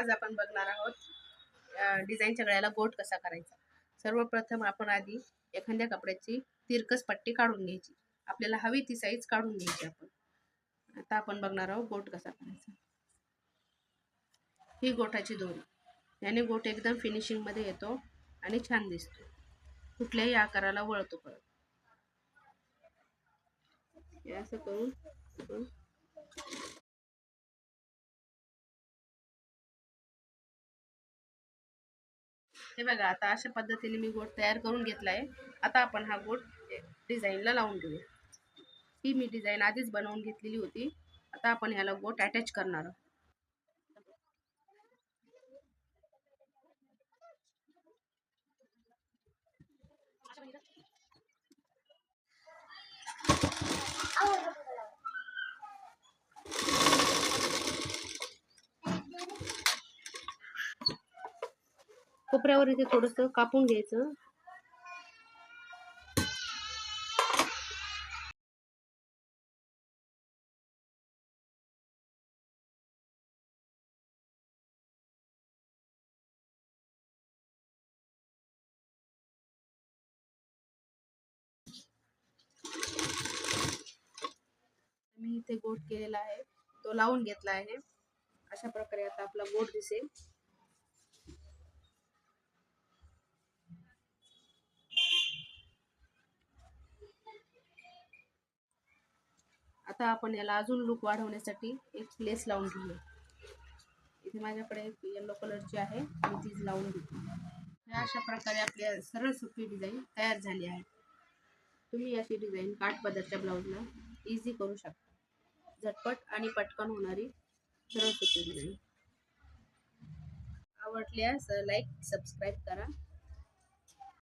आज आपण बघणार आहोत डिझाईनच्या गळ्याला गोट कसा करायचा. सर्वप्रथम आपण आधी एखाद्या कपड्याची तिरकस पट्टी काढून घ्यायची. आपल्याला हवी ती साईज काढून घ्यायची आपण. आता आपण बघणार आहोत गोट कसा करायचा. ही गोटाची दोरी. याने गोट एकदम फिनिशिंगमध्ये येतो आणि छान दिसतो. कुठल्याही आकाराला वळतो परत. हे असं करून हे बघा आता अशा पद्धतीने मी गोट तयार करून घेतला आहे आता आपण हा गोट डिझाईनला लावून घेऊया. ही मी डिझाईन आधीच बनवून घेतलेली होती. आता आपण ह्याला गोट अटॅच करणार आहोत. कोपऱ्यावर इथे थोडंसं कापून घ्यायचं. मी इथे गोट केलेला आहे. तो लावून घेतला आहे. अशा प्रकारे आता आपला गोट दिसेल. आता आपण याला अजून लुक वाढवण्यासाठी एक लेस लावून घेऊया. इथे माझ्याकडे एक येलो कलरची आहे मी तीच लावून घेते. अशा प्रकारे आपल्या सरळ सोपी डिझाईन तयार झाली आहे. तुम्ही अशी डिझाईन काठपदरच्या ब्लाऊजला इझी करू शकता. झटपट आणि पटकन होणारी सरळ सोपी डिझाईन आवडल्यास लाईक सबस्क्राईब करा.